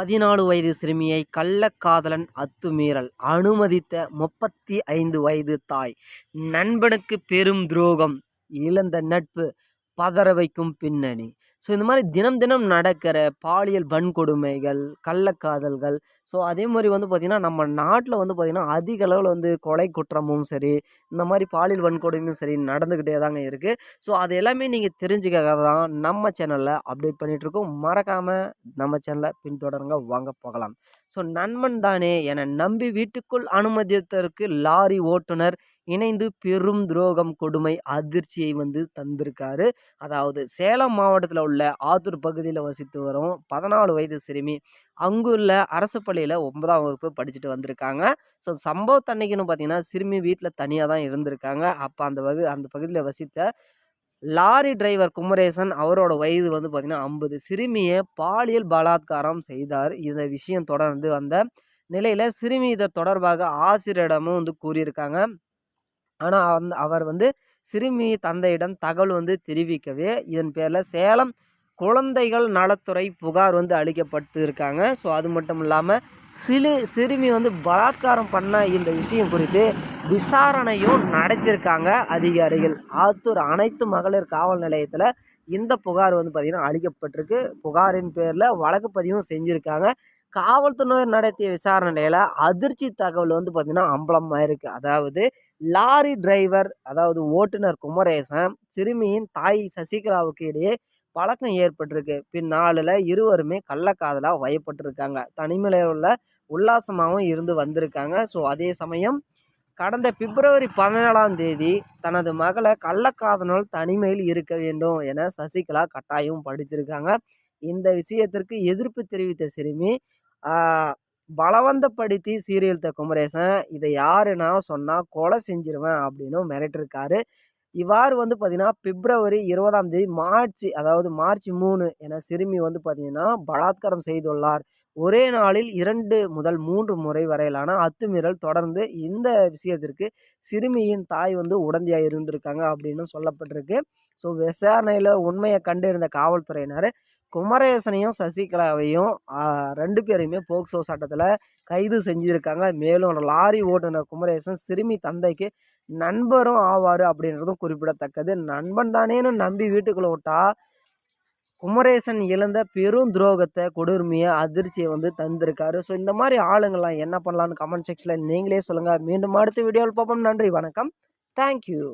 பதினாலு வயது சிறுமியை கள்ளக்காதலன் அத்துமீறல். அனுமதித்த முப்பத்தி ஐந்து வயது தாய். நண்பனுக்கு பெரும் துரோகம். இழந்த நட்பு பதற வைக்கும் பின்னணி. ஸோ இந்த மாதிரி தினம் தினம் நடக்கிற பாலியல் வன்கொடுமைகள் கள்ளக்காதல்கள் ஸோ அதே மாதிரி வந்து பார்த்திங்கன்னா நம்ம நாட்டில் வந்து பார்த்திங்கன்னா அதிக அளவில் வந்து கொலை குற்றமும் சரி இந்த மாதிரி பாலியல் வன்கொடுமையும் சரி நடந்துக்கிட்டே தாங்க இருக்குது ஸோ அது எல்லாமே நீங்கள் தெரிஞ்சுக்க தான் நம்ம சேனலில் அப்டேட் பண்ணிகிட்ருக்கோம் மறக்காமல் நம்ம சேனலை பின்தொடருங்க. வாங்க போகலாம். ஸோ நண்பன் தானே என நம்பி வீட்டுக்குள் அனுமதித்ததற்கு லாரி ஓட்டுநர் இணைந்து பெரும் துரோகம் கொடுமை அதிர்ச்சியை வந்து தந்திருக்காரு. அதாவது சேலம் மாவட்டத்தில் உள்ள ஆத்தூர் பகுதியில் வசித்து வரும் பதினாலு வயது சிறுமி. அங்குள்ள அரசு பள்ளியில் ஒன்பதாம் வகுப்பு படிச்சுட்டு வந்திருக்காங்க. ஸோ சம்பவத்தன்னைக்குன்னு பார்த்தீங்கன்னா சிறுமி வீட்டில் தனியாக தான் இருந்திருக்காங்க. அப்போ அந்த வகு அந்த பகுதியில் வசித்த லாரி டிரைவர் குமரேசன் அவரோட வயது வந்து பார்த்திங்கன்னா ஐம்பது. சிறுமியை பாலியல் பலாத்காரம் செய்தார். இந்த விஷயம் தொடர்ந்து வந்த நிலையில் சிறுமி இதை தொடர்பாக ஆசிரியரிடமும் வந்து கூறியிருக்காங்க. ஆனால் அந்த அவர் வந்து சிறுமி தந்தையிடம் தகவல் வந்து தெரிவிக்கவே இதன் பேரில் சேலம் குழந்தைகள் நலத்துறை புகார் வந்து அளிக்கப்பட்டு இருக்காங்க ஸோ அது மட்டும் இல்லாமல் சிறு சிறுமி வந்து பலாத்காரம் பண்ண இந்த விஷயம் குறித்து விசாரணையும் நடத்தியிருக்காங்க அதிகாரிகள். ஆத்தூர் அனைத்து மகளிர் காவல் நிலையத்தில் இந்த புகார் வந்து பார்த்திங்கன்னா அளிக்கப்பட்டிருக்கு. புகாரின் பேரில் வழக்கு பதிவும் செஞ்சுருக்காங்க. காவல்துறையினர் நடத்திய விசாரணையில் அதிர்ச்சி தகவல் வந்து பார்த்திங்கன்னா அம்பலமாயிருக்கு. அதாவது லாரி டிரைவர் அதாவது ஓட்டுநர் குமரேசன் சிறுமியின் தாய் சசிகலாவுக்கு இடையே பழக்கம் ஏற்பட்டிருக்கு. பின்னாளில் இருவருமே கள்ளக்காதலாக வயப்பட்டிருக்காங்க. தனிமையில் உள்ள உல்லாசமாகவும் இருந்து வந்திருக்காங்க. ஸோ அதே சமயம் கடந்த பிப்ரவரி பதினேழாம் தேதி தனது மகளை கள்ளக்காதனால் தனிமையில் இருக்க வேண்டும் என சசிகலா கட்டாயம் படித்திருக்காங்க. இந்த விஷயத்திற்கு எதிர்ப்பு தெரிவித்த சிறுமி பலவந்தப்படுத்தி சீரியல் த குமரேசன் இதை யாருன்னா சொன்னால் கொலை செஞ்சிருவேன் அப்படின்னு மிரட்டிருக்காரு. இவ்வாறு வந்து பார்த்திங்கன்னா பிப்ரவரி இருபதாம் தேதி மார்ச் அதாவது மார்ச் மூணு என சிறுமி வந்து பார்த்திங்கன்னா பலாத்காரம் செய்துள்ளார். ஒரே நாளில் இரண்டு முதல் மூன்று முறை வரையிலான அத்துமீறல் தொடர்ந்து இந்த விஷயத்திற்கு சிறுமியின் தாய் வந்து உடந்தையாக இருந்திருக்காங்க அப்படின்னு சொல்லப்பட்டிருக்கு. ஸோ விசாரணையில் உண்மையை கண்டிருந்த காவல்துறையினர் குமரேசனையும் சசிகலாவையும் ரெண்டு பேரையுமே போக்சோ சட்டத்தில் கைது செஞ்சுருக்காங்க. மேலும் லாரி ஓட்டுநர் குமரேசன் சிறுமி தந்தைக்கு நண்பரும் ஆவார் அப்படின்றதும் குறிப்பிடத்தக்கது. நண்பன் தானேன்னு நம்பி வீட்டுக்குள்ளே விட்டா குமரேசன் இழந்த பெரும் துரோகத்தை கொடுமையை அதிர்ச்சியை வந்து தந்திருக்காரு. ஸோ இந்த மாதிரி ஆளுங்கள்லாம் என்ன பண்ணலான்னு கமெண்ட் செக்ஷனில் நீங்களே சொல்லுங்கள் மீண்டும் அடுத்த வீடியோவில் பார்ப்போம். நன்றி வணக்கம். தேங்க்யூ